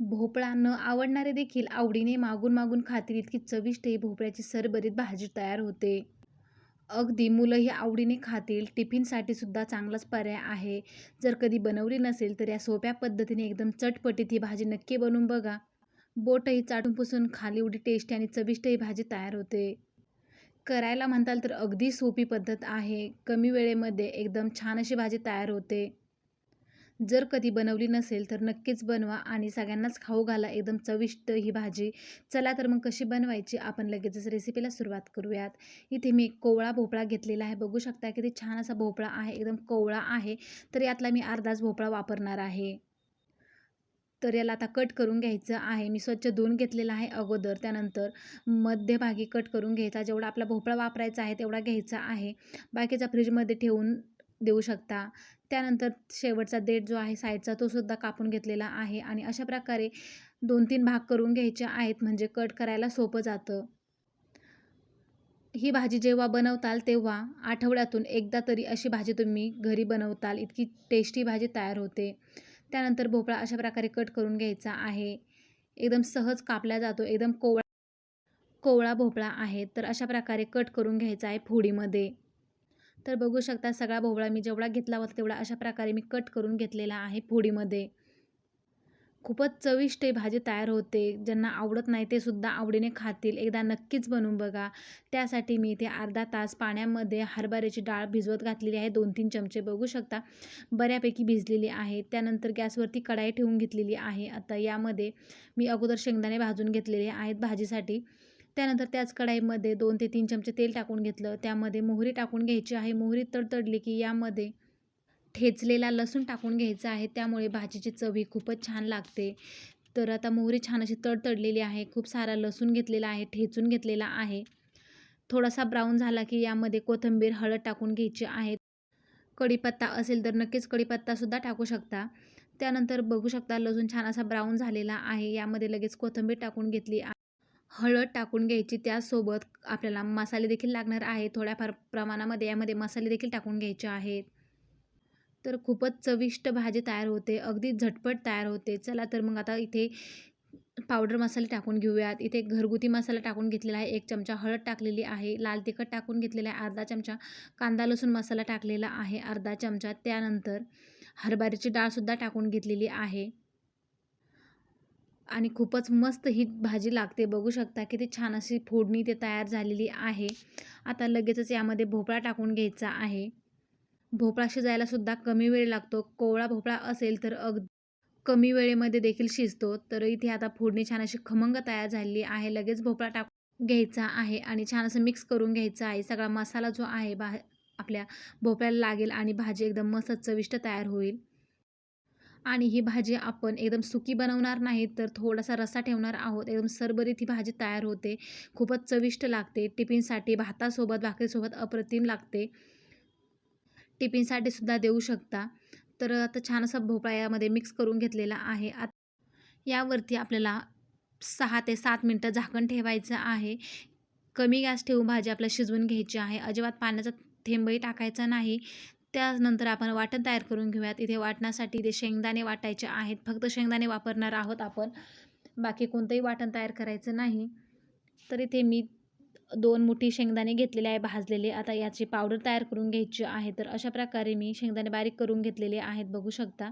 भोपळा न आवडणारे देखील आवडीने मागून मागून खातील इतकी चविष्ट ही भोपळ्याची सरबरीत भाजी तयार होते. अगदी मुलंही आवडीने खातील. टिफिनसाठी सुद्धा चांगलाच पर्याय आहे. जर कधी बनवली नसेल तर या सोप्या पद्धतीने एकदम चटपटीत ही भाजी नक्की बनवून बघा. बोटही चाटून पुसून खाली एवढी टेस्टी आणि चविष्ट ही भाजी तयार होते. करायला म्हणताल तर अगदी सोपी पद्धत आहे. कमी वेळेमध्ये एकदम छान अशी भाजी तयार होते. जर कधी बनवली नसेल तर नक्कीच बनवा आणि सगळ्यांनाच खाऊ घाला एकदम चविष्ट ही भाजी. चला तर मग कशी बनवायची आपण लगेचच रेसिपीला सुरुवात करूयात. इथे मी कोवळा भोपळा घेतलेला आहे. बघू शकता किती छान असा भोपळा आहे. एकदम कोवळा आहे. तर यातला मी अर्धाच भोपळा वापरणार आहे. तर याला आता कट करून घ्यायचं आहे. मी स्वच्छ धुवून घेतलेला आहे अगोदर. त्यानंतर मध्यभागी कट करून घ्यायचा. जेवढा आपला भोपळा वापरायचा आहे तेवढा घ्यायचा आहे. बाकीचा फ्रीजमध्ये ठेवून देऊ शकता. त्यानंतर शेवटचा देठ जो आहे साईडचा तो सुद्धा कापून घेतलेला आहे आणि अशा प्रकारे दोन तीन भाग करून घ्यायचे आहेत म्हणजे कट करायला सोपं जातं. ही भाजी जेव्हा बनवताल तेव्हा आठवड्यातून एकदा तरी अशी भाजी तुम्ही घरी बनवताल. इतकी टेस्टी भाजी तयार होते. त्यानंतर भोपळा अशा प्रकारे कट करून घ्यायचा आहे. एकदम सहज कापला जातो. एकदम कोवळा कोवळा भोपळा आहे. तर अशा प्रकारे कट करून घ्यायचा आहे फोडीमध्ये. तर बघू शकता सगळा भोवळा मी जेवढा घेतला होता तेवढा अशा प्रकारे मी कट करून घेतलेला आहे फोडीमध्ये. खूपच चविष्ट ही भाजी तयार होते. ज्यांना आवडत नाही ते सुद्धा आवडीने खातील. एकदा नक्कीच बनवून बघा. त्यासाठी मी इथे अर्धा तास पाण्यामध्ये हरभऱ्याची डाळ भिजवत घातलेली आहे. 2-3 चमचे बघू शकता बऱ्यापैकी भिजलेली आहे. त्यानंतर गॅसवरती कढाई ठेवून घेतलेली आहे. आता यामध्ये मी अगोदर शेंगदाणे भाजून घेतलेले आहेत भाजीसाठी. त्यानंतर त्याच कढाईमध्ये दोन ते तीन चमचे तेल टाकून घेतलं. त्यामध्ये मोहरी टाकून घ्यायची आहे. मोहरी तडतडली की यामध्ये ठेचलेला लसूण टाकून घ्यायचा आहे. त्यामुळे भाजीची चव ही खूपच छान लागते. तर आता मोहरी छान अशी तडतडलेली आहे. खूप सारा लसूण घेतलेला आहे, ठेचून घेतलेला आहे. थोडासा ब्राऊन झाला की यामध्ये कोथिंबीर, हळद टाकून घ्यायची आहे. कढीपत्ता असेल तर नक्कीच कढीपत्तासुद्धा टाकू शकता. त्यानंतर बघू शकता लसूण छान असा ब्राऊन झालेला आहे. यामध्ये लगेच कोथिंबीर टाकून घेतली आहे. हळद टाकून घ्यायची. त्यासोबत आपल्याला मसाले देखील लागणार आहे थोड्याफार प्रमाणामध्ये यामध्ये मसाले देखील टाकून घ्यायचे आहेत. तर खूपच चविष्ट भाजी तयार होते. अगदी झटपट तयार होते. चला तर मग आता इथे पावडर मसाले टाकून घेऊयात. इथे घरगुती मसाला टाकून घेतलेला आहे. एक चमचा हळद टाकलेली आहे. लाल तिखट टाकून घेतलेला आहे अर्धा चमचा. कांदा लसूण मसाला टाकलेला आहे अर्धा चमचा. त्यानंतर हरभऱ्याची डाळसुद्धा टाकून घेतलेली आहे. आणि खूपच मस्त ही भाजी लागते. बघू शकता किती छान अशी फोडणी ते तयार झालेली आहे. आता लगेचच यामध्ये भोपळा टाकून घ्यायचा आहे. भोपळा शिजायला सुद्धा कमी वेळ लागतो. कोवळा भोपळा असेल तर अगदी कमी वेळेमध्ये देखील शिजतो. तर इथे आता फोडणी छान अशी खमंग तयार झालेली आहे. लगेच भोपळा टाकून घ्यायचा आहे आणि छान असं मिक्स करून घ्यायचं आहे. सगळा मसाला जो आहे बा आपल्या भोपळ्याला लागेल आणि भाजी एकदम मस्त चविष्ट तयार होईल. आणि ही भाजी आपण एकदम सुकी बनवणार नाही तर थोडासा रस्सा ठेवणार आहोत. एकदम सरबरीत ही भाजी तयार होते. खूपच चविष्ट लागते. टिफिनसाठी भातासोबत, भाकरीसोबत अप्रतिम लागते. टिफिनसाठी सुद्धा देऊ शकता. तर आता छान असा भोपळा यामध्ये मिक्स करून घेतलेला आहे. आत यावरती आपल्याला सहा ते सात मिनटं झाकण ठेवायचं आहे. कमी गॅस ठेवून भाजी आपल्याला शिजवून घ्यायची आहे. अजिबात पाण्याचा थेंबही टाकायचा नाही. त्यानंतर आपण वाटण तयार करून घेऊयात. इथे वाटण्यासाठी इथे शेंगदाणे वाटायचे आहेत. फक्त शेंगदाणे वापरणार आहोत आपण. बाकी कोणतंही वाटण तयार करायचं नाही. तर इथे मी दोन मुठी शेंगदाणे घेतलेले आहे भाजलेले. आता याची पावडर तयार करून घ्यायची आहे. तर अशा प्रकारे मी शेंगदाणे बारीक करून घेतलेले आहेत बघू शकता.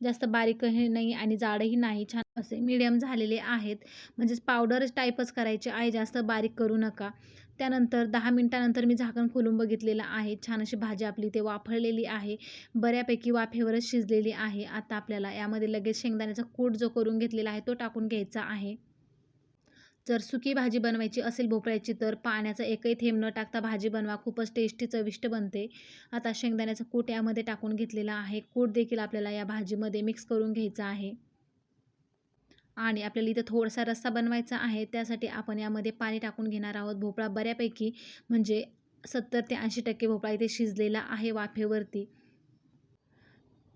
जास्त बारीकही नाही आणि जाडही नाही. छान असे मीडियम झालेले आहेत. म्हणजेच पावडर टाईपच करायचे आहे. जास्त बारीक करू नका. त्यानंतर दहा मिनटानंतर मी झाकण खोलून बघितलेलं आहे. छान अशी भाजी आपली ते वाफळलेली आहे. बऱ्यापैकी वाफेवरच शिजलेली आहे. आता आपल्याला यामध्ये लगेच शेंगदाण्याचा कूट जो करून घेतलेला आहे तो टाकून घ्यायचा आहे. जर सुकी भाजी बनवायची असेल भोपळ्याची तर पाण्याचा एकही थेंब न टाकता भाजी बनवा. खूपच टेस्टी चविष्ट बनते. आता शेंगदाण्याचा कूट यामध्ये टाकून घेतलेला आहे. कूट देखील आपल्याला या भाजीमध्ये मिक्स करून घ्यायचा आहे. आणि आपल्याला इथं थोडासा रस्सा बनवायचा आहे. त्यासाठी आपण यामध्ये पाणी टाकून घेणार आहोत. भोपळा बऱ्यापैकी म्हणजे 70 ते 80% भोपळा इथे शिजलेला आहे वाफेवरती.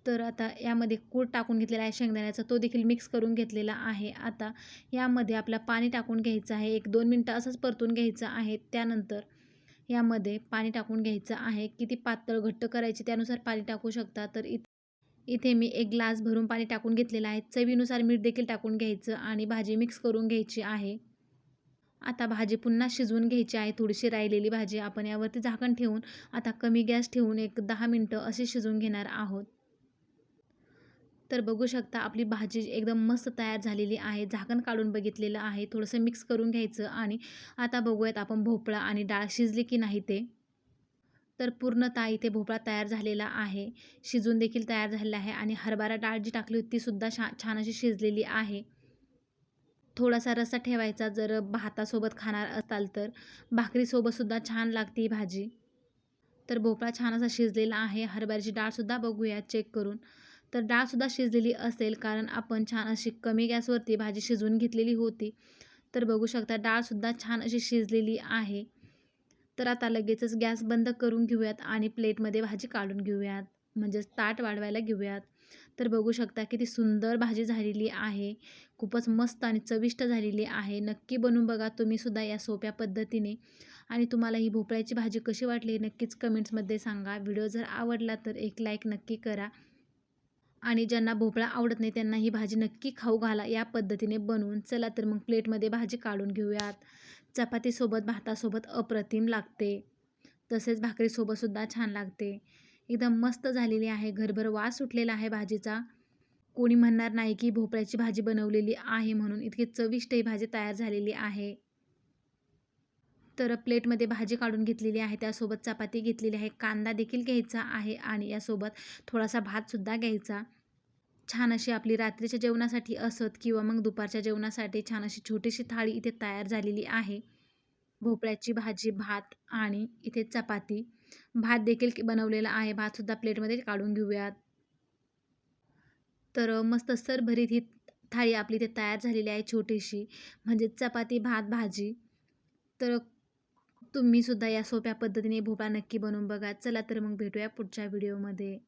तर आता यामध्ये कूड टाकून घेतलेला आहे शेंगदाण्याचा तो देखील मिक्स करून घेतलेला आहे. आता यामध्ये आपला पाणी टाकून घ्यायचं आहे. एक दोन मिनटं असंच परतून घ्यायचं आहे. त्यानंतर यामध्ये पाणी टाकून घ्यायचं आहे. किती पातळ घट्ट करायची त्यानुसार पाणी टाकू शकता. तर इथे इथे मी एक ग्लास भरून पाणी टाकून घेतलेलं आहे चवीनुसार मीठ देखील टाकून घ्यायचं आणि भाजी मिक्स करून घ्यायची आहे आता भाजी पुन्हा शिजवून घ्यायची आहे थोडीशी राहिलेली भाजी आपण यावरती झाकण ठेवून आता कमी गॅस ठेवून एक दहा मिनटं अशी शिजवून घेणार आहोत तर बघू शकता आपली भाजी एकदम मस्त तयार झालेली आहे. झाकण काढून बघितलेलं आहे. थोडंसं मिक्स करून घ्यायचं आणि आता बघूयात आपण भोपळा आणि डाळ शिजली की नाही ते. तर पूर्णतः इथे भोपळा तयार झालेला आहे. शिजून देखील तयार झालेला आहे आणि हरभरा डाळ जी टाकली होती तीसुद्धा छा छान अशी शिजलेली आहे. थोडासा रस्सा ठेवायचा. जर भातासोबत खाणार असाल तर भाकरीसोबतसुद्धा छान लागते ही भाजी. तर भोपळा छान असा शिजलेला आहे. हरभऱ्याची डाळसुद्धा बघूया चेक करून. तर डाळसुद्धा शिजलेली असेल कारण आपण छान अशी कमी गॅसवरती भाजी शिजवून घेतलेली होती. तर बघू शकता डाळसुद्धा छान अशी शिजलेली आहे. तर आता लगेचच गॅस बंद करून घेऊयात आणि प्लेटमध्ये भाजी काढून घेऊयात. म्हणजेच ताट वाढवायला घेऊयात. तर बघू शकता किती सुंदर भाजी झालेली आहे. खूपच मस्त आणि चविष्ट झालेली आहे. नक्की बनवून बघा तुम्हीसुद्धा या सोप्या पद्धतीने. आणि तुम्हाला ही भोपळ्याची भाजी कशी वाटली नक्कीच कमेंट्समध्ये सांगा. व्हिडिओ जर आवडला तर एक लाईक नक्की करा. आणि ज्यांना भोपळा आवडत नाही त्यांना ही भाजी नक्की खाऊ घाला. या पद्धतीने बनवून चला तर मग प्लेटमध्ये भाजी काढून घेऊयात. चपातीसोबत भातासोबत अप्रतिम लागते. तसेच भाकरीसोबतसुद्धा छान लागते. एकदम मस्त झालेली आहे. घरभर वास सुटलेला आहे भाजीचा. कोणी म्हणणार नाही की भोपळ्याची भाजी बनवलेली आहे म्हणून. इतकी चविष्ट ही भाजी तयार झालेली आहे. तर प्लेटमध्ये भाजी काढून घेतलेली आहे. त्यासोबत चपाती घेतलेली आहे. कांदा देखील घ्यायचा आहे आणि यासोबत थोडासा भातसुद्धा घ्यायचा. छान अशी आपली रात्रीच्या जेवणासाठी असत किंवा मग दुपारच्या जेवणासाठी छान अशी छोटीशी थाळी इथे तयार झालेली आहे. भोपळ्याची भाजी भात आणि इथे चपाती. भात देखील बनवलेला आहे. भातसुद्धा प्लेटमध्ये काढून घेऊयात. तर मस्त सरभरीत ही थाळी आपली इथे तयार झालेली आहे छोटीशी. म्हणजे चपाती भात भाजी. तर तुम्हीसुद्धा या सोप्या पद्धतीने भोपळा नक्की बनवून बघा. चला तर मग भेटूया पुढच्या व्हिडिओमध्ये